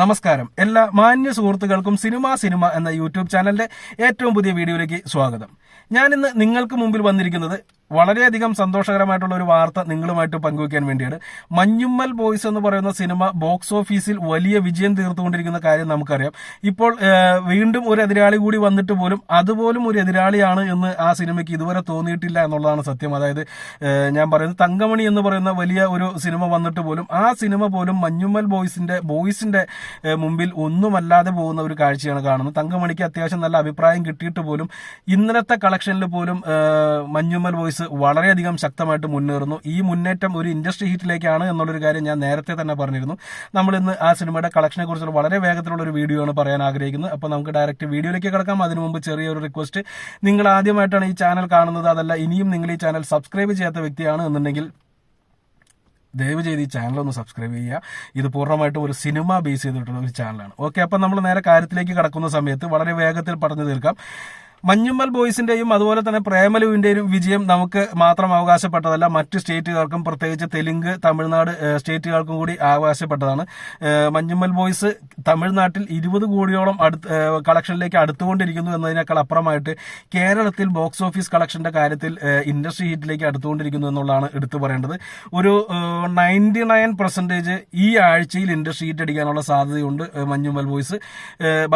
നമസ്കാരം. എല്ലാ മാന്യ സുഹൃത്തുക്കൾക്കും സിനിമ സിനിമ എന്ന യൂട്യൂബ് ചാനലിന്റെ ഏറ്റവും പുതിയ വീഡിയോയിലേക്ക് സ്വാഗതം. ഞാൻ ഇന്ന് നിങ്ങൾക്ക് മുമ്പിൽ വന്നിരിക്കുന്നത് വളരെയധികം സന്തോഷകരമായിട്ടുള്ള ഒരു വാർത്ത നിങ്ങളുമായിട്ട് പങ്കുവയ്ക്കാൻ വേണ്ടിയാണ്. മഞ്ഞുമ്മൽ ബോയ്സ് എന്ന് പറയുന്ന സിനിമ ബോക്സ് ഓഫീസിൽ വലിയ വിജയം തീർത്തുകൊണ്ടിരിക്കുന്ന കാര്യം നമുക്കറിയാം. ഇപ്പോൾ വീണ്ടും ഒരു എതിരാളി കൂടി വന്നിട്ട് പോലും അതുപോലും ഒരു എതിരാളിയാണ് എന്ന് ആ സിനിമയ്ക്ക് ഇതുവരെ തോന്നിയിട്ടില്ല എന്നുള്ളതാണ് സത്യം. അതായത് ഞാൻ പറയുന്നത് തങ്കമണി എന്ന് പറയുന്ന വലിയ ഒരു സിനിമ വന്നിട്ട് പോലും ആ സിനിമ പോലും മഞ്ഞുമ്മൽ ബോയ്സിന്റെ ബോയ്സിന്റെ മുമ്പിൽ ഒന്നുമല്ലാതെ പോകുന്ന ഒരു കാഴ്ചയാണ് കാണുന്നത്. തങ്കമണിക്ക് അത്യാവശ്യം നല്ല അഭിപ്രായം കിട്ടിയിട്ട് പോലും ഇന്നലത്തെ കളക്ഷനിൽ പോലും മഞ്ഞുമ്മൽ ബോയ്സ് വളരെയധികം ശക്തമായിട്ട് മുന്നേറുന്നു. ഈ മുന്നേറ്റം ഒരു ഇൻഡസ്ട്രി ഹിറ്റിലേക്കാണ് എന്നുള്ളൊരു കാര്യം ഞാൻ നേരത്തെ തന്നെ പറഞ്ഞിരുന്നു. നമ്മൾ ഇന്ന് ആ സിനിമയുടെ കളക്ഷനെ കുറിച്ചുള്ള വളരെ വേഗത്തിലുള്ള ഒരു വീഡിയോ ആണ് പറയാൻ ആഗ്രഹിക്കുന്നത്. അപ്പോൾ നമുക്ക് ഡയറക്റ്റ് വീഡിയോയിലേക്ക് കിടക്കാം. അതിനു മുമ്പ് ചെറിയൊരു റിക്വസ്റ്റ് നിങ്ങൾ ആദ്യമായിട്ടാണ് ഈ ചാനൽ കാണുന്നത്. അതല്ല ഇനിയും നിങ്ങൾ ഈ ചാനൽ സബ്സ്ക്രൈബ് ചെയ്യാത്ത വ്യക്തിയാണ് എന്നുണ്ടെങ്കിൽ ദയവ് ചെയ്ത് ഈ ചാനൽ ഒന്ന് സബ്സ്ക്രൈബ് ചെയ്യുക. ഇത് പൂർണമായിട്ടും ഒരു സിനിമ ബേസ് ചെയ്തിട്ടുള്ള ഒരു ചാനലാണ് ഓക്കെ അപ്പം നമ്മൾ നേരെ കാര്യത്തിലേക്ക് കടക്കുന്ന സമയത്ത് വളരെ വേഗത്തിൽ പറഞ്ഞു തീർക്കാം. മഞ്ഞുമ്മൽ ബോയ്സിന്റെയും അതുപോലെ തന്നെ പ്രേമലുവിന്റെയും വിജയം നമുക്ക് മാത്രം അവകാശപ്പെട്ടതല്ല. മറ്റ് സ്റ്റേറ്റുകാർക്കും പ്രത്യേകിച്ച് തെലുങ്ക് തമിഴ്നാട് സ്റ്റേറ്റുകാർക്കും കൂടി അവകാശപ്പെട്ടതാണ്. മഞ്ഞുമ്മൽ ബോയ്സ് തമിഴ്നാട്ടിൽ ഇരുപത് കോടിയോളം അടുത്ത് കളക്ഷനിലേക്ക് അടുത്തുകൊണ്ടിരിക്കുന്നു എന്നതിനേക്കാൾ അപ്പുറമായിട്ട് കേരളത്തിൽ ബോക്സ് ഓഫീസ് കളക്ഷന്റെ കാര്യത്തിൽ ഇൻഡസ്ട്രി ഹീറ്റിലേക്ക് അടുത്തുകൊണ്ടിരിക്കുന്നു എന്നുള്ളതാണ് എടുത്തു പറയേണ്ടത്. ഒരു നയന്റി നയൻ പെർസെന്റേജ് ഈ ആഴ്ചയിൽ ഇൻഡസ്ട്രി ഹീറ്റ് അടിക്കാനുള്ള സാധ്യതയുണ്ട് മഞ്ഞുമ്മൽ ബോയ്സ്.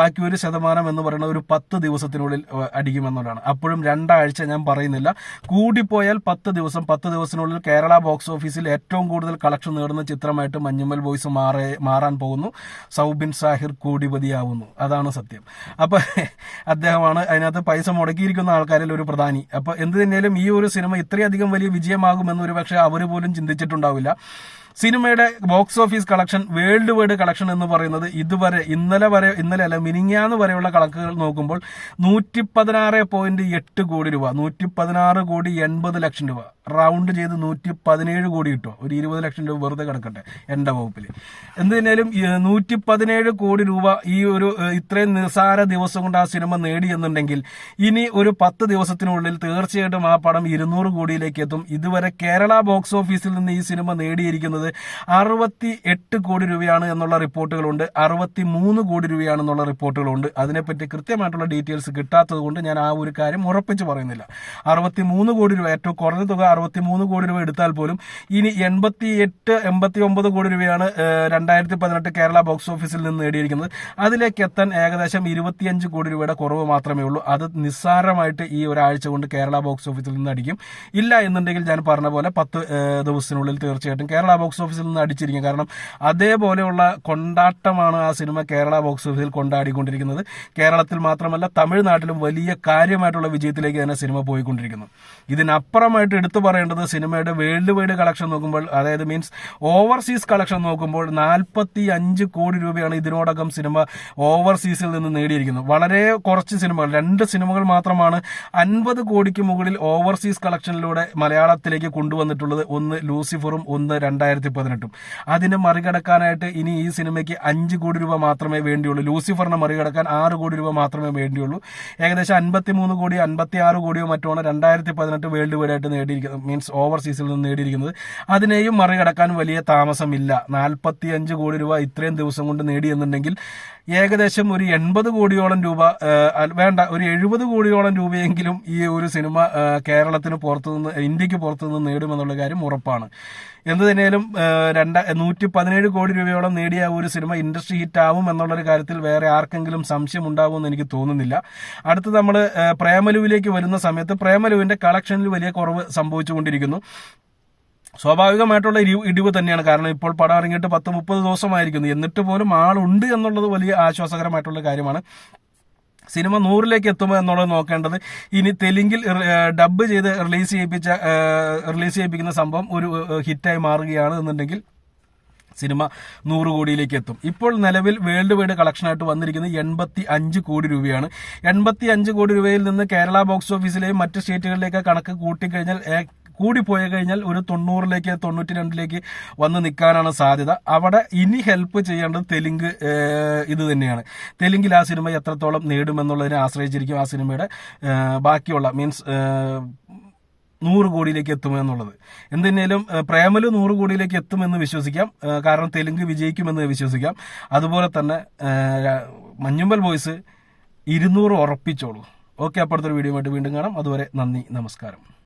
ബാക്കി ഒരു ശതമാനം എന്ന് പറയുന്നത് ഒരു പത്ത് ദിവസത്തിനുള്ളിൽ അടിക്കുമെന്നുള്ളതാണ്. അപ്പോഴും രണ്ടാഴ്ച ഞാൻ പറയുന്നില്ല. കൂടിപ്പോയാൽ പത്ത് ദിവസം പത്ത് ദിവസത്തിനുള്ളിൽ കേരള ബോക്സ് ഓഫീസിൽ ഏറ്റവും കൂടുതൽ കളക്ഷൻ നേടുന്ന ചിത്രമായിട്ട് മഞ്ഞുമൽ ബോയ്സ് മാറേ മാറാൻ പോകുന്നു. സൗബിൻ സാഹിർ കോടിപതിയാവുന്നു. അതാണ് സത്യം. അപ്പൊ അദ്ദേഹമാണ് അതിനകത്ത് പൈസ മുടക്കിയിരിക്കുന്ന ആൾക്കാരിൽ ഒരു പ്രധാനി. അപ്പൊ എന്ത് തന്നെയാലും ഈ ഒരു സിനിമ ഇത്രയധികം വലിയ വിജയമാകുമെന്ന് ഒരു പക്ഷേ അവർ പോലും ചിന്തിച്ചിട്ടുണ്ടാവില്ല. സിനിമയുടെ box office collection worldwide collection എന്ന് പറയുന്നത് ഇതുവരെ ഇന്നലെ വരെ ഇന്നലെ അല്ല മിനിങ്ങാന്ന് വരെയുള്ള കണക്കുകൾ നോക്കുമ്പോൾ നൂറ്റി പതിനാറ് പോയിന്റ് എട്ട് കോടി രൂപ നൂറ്റി പതിനാറ് കോടി എൺപത് ലക്ഷം രൂപ. റൗണ്ട് ചെയ്ത് നൂറ്റി പതിനേഴ് കോടി കിട്ടും. ഒരു ഇരുപത് ലക്ഷം രൂപ വെറുതെ കിടക്കട്ടെ എന്റെ വകുപ്പിൽ. എന്തിനാലും നൂറ്റി പതിനേഴ് കോടി രൂപ ഈ ഒരു ഇത്രയും നിസ്സാര ദിവസം കൊണ്ട് ആ സിനിമ നേടി എന്നുണ്ടെങ്കിൽ ഇനി ഒരു പത്ത് ദിവസത്തിനുള്ളിൽ തീർച്ചയായിട്ടും ആ പടം ഇരുന്നൂറ് കോടിയിലേക്ക് എത്തും. ഇതുവരെ കേരള ബോക്സ് ഓഫീസിൽ നിന്ന് ഈ സിനിമ നേടിയിരിക്കുന്നത് അറുപത്തി എട്ട് കോടി രൂപയാണ് എന്നുള്ള റിപ്പോർട്ടുകളുണ്ട്. അറുപത്തി മൂന്ന് കോടി രൂപയാണെന്നുള്ള റിപ്പോർട്ടുകളുണ്ട്. അതിനെപ്പറ്റി കൃത്യമായിട്ടുള്ള ഡീറ്റെയിൽസ് കിട്ടാത്തത് കൊണ്ട് ഞാൻ ആ ഒരു കാര്യം ഉറപ്പിച്ച് പറയുന്നില്ല. അറുപത്തി മൂന്ന് കോടി രൂപ ഏറ്റവും കുറഞ്ഞ തുക അറുപത്തി മൂന്ന് കോടി രൂപ എടുത്താൽ പോലും ഇനി എൺപത്തി എട്ട് എൺപത്തി ഒമ്പത് കോടി രൂപയാണ് രണ്ടായിരത്തി പതിനെട്ട് കേരള ബോക്സ് ഓഫീസിൽ നിന്ന് നേടിയിരിക്കുന്നത്. അതിലേക്ക് എത്താൻ ഏകദേശം ഇരുപത്തിയഞ്ച് കോടി രൂപയുടെ കുറവ് മാത്രമേ ഉള്ളൂ. അത് നിസ്സാരമായിട്ട് ഈ ഒരാഴ്ച കൊണ്ട് കേരള ബോക്സ് ഓഫീസിൽ നിന്ന് അടിക്കും. ഇല്ല എന്നുണ്ടെങ്കിൽ ഞാൻ പറഞ്ഞ പോലെ പത്ത് ദിവസത്തിനുള്ളിൽ തീർച്ചയായിട്ടും കേരള ബോക്സ് ഓഫീസിൽ നിന്ന് അടിച്ചിരിക്കും. കാരണം അതേപോലെയുള്ള കൊണ്ടാട്ടമാണ് ആ സിനിമ കേരള ബോക്സ് ഓഫീസിൽ കൊണ്ടാടിക്കൊണ്ടിരിക്കുന്നത്. കേരളത്തിൽ മാത്രമല്ല തമിഴ്നാട്ടിലും വലിയ കാര്യമായിട്ടുള്ള വിജയത്തിലേക്ക് തന്നെ സിനിമ പോയിക്കൊണ്ടിരിക്കുന്നു. ഇതിനപ്പുറമായിട്ട് എടുത്തു പറയേണ്ടത് സിനിമയുടെ വേൾഡ് വൈഡ് കളക്ഷൻ നോക്കുമ്പോൾ അതായത് മീൻസ് ഓവർസീസ് കളക്ഷൻ നോക്കുമ്പോൾ നാൽപ്പത്തി അഞ്ച് കോടി രൂപയാണ് ഇതിനോടകം സിനിമ ഓവർസീസിൽ നിന്ന് നേടിയിരിക്കുന്നത്. വളരെ കുറച്ച് സിനിമകൾ രണ്ട് സിനിമകൾ മാത്രമാണ് അൻപത് കോടിക്ക് മുകളിൽ ഓവർസീസ് കളക്ഷനിലൂടെ മലയാളത്തിലേക്ക് കൊണ്ടുവന്നിട്ടുള്ളത്. ഒന്ന് ലൂസിഫറും ഒന്ന് രണ്ടായിരത്തി പതിനെട്ടും അതിനെ മറികടക്കാനായിട്ട് ഇനി ഈ സിനിമയ്ക്ക് അഞ്ച് കോടി രൂപ മാത്രമേ വേണ്ടിയുള്ളൂ. ലൂസിഫറിനെ മറികടക്കാൻ ആറ് കോടി രൂപ മാത്രമേ വേണ്ടിയുള്ളൂ. ഏകദേശം അൻപത്തി മൂന്ന് കോടി അൻപത്തി ആറ് കോടിയോ മറ്റുമാണ് രണ്ടായിരത്തി പതിനെട്ട് വേൾഡ് വൈഡ് ആയിട്ട് നേടിയിരിക്കുന്നത് മീൻസ് ഓവർസീസിൽ നിന്ന് നേടിയിരിക്കുന്നത്. അതിനെയും മറികടക്കാൻ വലിയ താമസമില്ല. നാൽപ്പത്തി അഞ്ച് കോടി രൂപ ഇത്രയും ദിവസം കൊണ്ട് നേടിയെന്നുണ്ടെങ്കിൽ ഏകദേശം ഒരു എൺപത് കോടിയോളം രൂപ വേണ്ട ഒരു എഴുപത് കോടിയോളം രൂപയെങ്കിലും ഈ ഒരു സിനിമ കേരളത്തിന് പുറത്തുനിന്ന് ഇന്ത്യയ്ക്ക് പുറത്തുനിന്ന് നേടുമെന്നുള്ള കാര്യം ഉറപ്പാണ്. എന്ത് തന്നെയാലും രണ്ട നൂറ്റി പതിനേഴ് കോടി രൂപയോളം നേടിയ ഒരു സിനിമ ഇൻഡസ്ട്രി ഹിറ്റ് ആവും എന്നുള്ളൊരു കാര്യത്തിൽ വേറെ ആർക്കെങ്കിലും സംശയം ഉണ്ടാവുമെന്ന് എനിക്ക് തോന്നുന്നില്ല. അടുത്ത് നമ്മൾ പ്രേമലുവിലേക്ക് വരുന്ന സമയത്ത് പ്രേമലുവിന്റെ കളക്ഷനിൽ വലിയ കുറവ് സംഭവിച്ചുകൊണ്ടിരിക്കുന്നു. സ്വാഭാവികമായിട്ടുള്ള ഇടി ഇടിവ് തന്നെയാണ്. കാരണം ഇപ്പോൾ പടം ഇറങ്ങിയിട്ട് പത്ത് മുപ്പത് ദിവസമായിരിക്കുന്നു. എന്നിട്ട് പോലും ആളുണ്ട് എന്നുള്ളത് വലിയ ആശ്വാസകരമായിട്ടുള്ള കാര്യമാണ്. സിനിമ നൂറിലേക്ക് എത്തുമോ എന്നുള്ളത് നോക്കേണ്ടത് ഇനി തെലുങ്കിൽ ഡബ് ചെയ്ത് റിലീസ് ചെയ്യിപ്പിച്ച റിലീസ് ചെയ്യിപ്പിക്കുന്ന സംഭവം ഒരു ഹിറ്റായി മാറുകയാണ് എന്നുണ്ടെങ്കിൽ സിനിമ നൂറ് കോടിയിലേക്ക് എത്തും. ഇപ്പോൾ നിലവിൽ വേൾഡ് വൈഡ് കളക്ഷനായിട്ട് വന്നിരിക്കുന്നത് എൺപത്തി അഞ്ച് കോടി രൂപയാണ്. എൺപത്തി അഞ്ച് കോടി രൂപയിൽ നിന്ന് കേരള ബോക്സ് ഓഫീസിലെയും മറ്റ് സ്റ്റേറ്റുകളിലേക്ക് കണക്ക് കൂട്ടിക്കഴിഞ്ഞാൽ കൂടി പോയി കഴിഞ്ഞാൽ ഒരു തൊണ്ണൂറിലേക്ക് തൊണ്ണൂറ്റി രണ്ടിലേക്ക് വന്ന് നിൽക്കാനാണ് സാധ്യത. അവിടെ ഇനി ഹെൽപ്പ് ചെയ്യേണ്ടത് തെലുങ്ക് ഇത് തന്നെയാണ്. തെലുങ്കിൽ ആ സിനിമ എത്രത്തോളം നേടുമെന്നുള്ളതിനെ ആശ്രയിച്ചിരിക്കും ആ സിനിമയുടെ ബാക്കിയുള്ള മീൻസ് നൂറ് കോടിയിലേക്ക് എത്തുമെന്നുള്ളത്. എന്തിനേലും പ്രേമലു നൂറ് കോടിയിലേക്ക് എത്തുമെന്ന് വിശ്വസിക്കാം. കാരണം തെലുങ്ക് വിജയിക്കുമെന്ന് വിശ്വസിക്കാം. അതുപോലെ തന്നെ മഞ്ഞുമ്പൽ ബോയ്സ് ഇരുന്നൂറ് ഉറപ്പിച്ചോളൂ. ഓക്കെ അപ്പുറത്തൊരു വീഡിയോ ആയിട്ട് വീണ്ടും കാണാം. അതുവരെ നന്ദി നമസ്കാരം.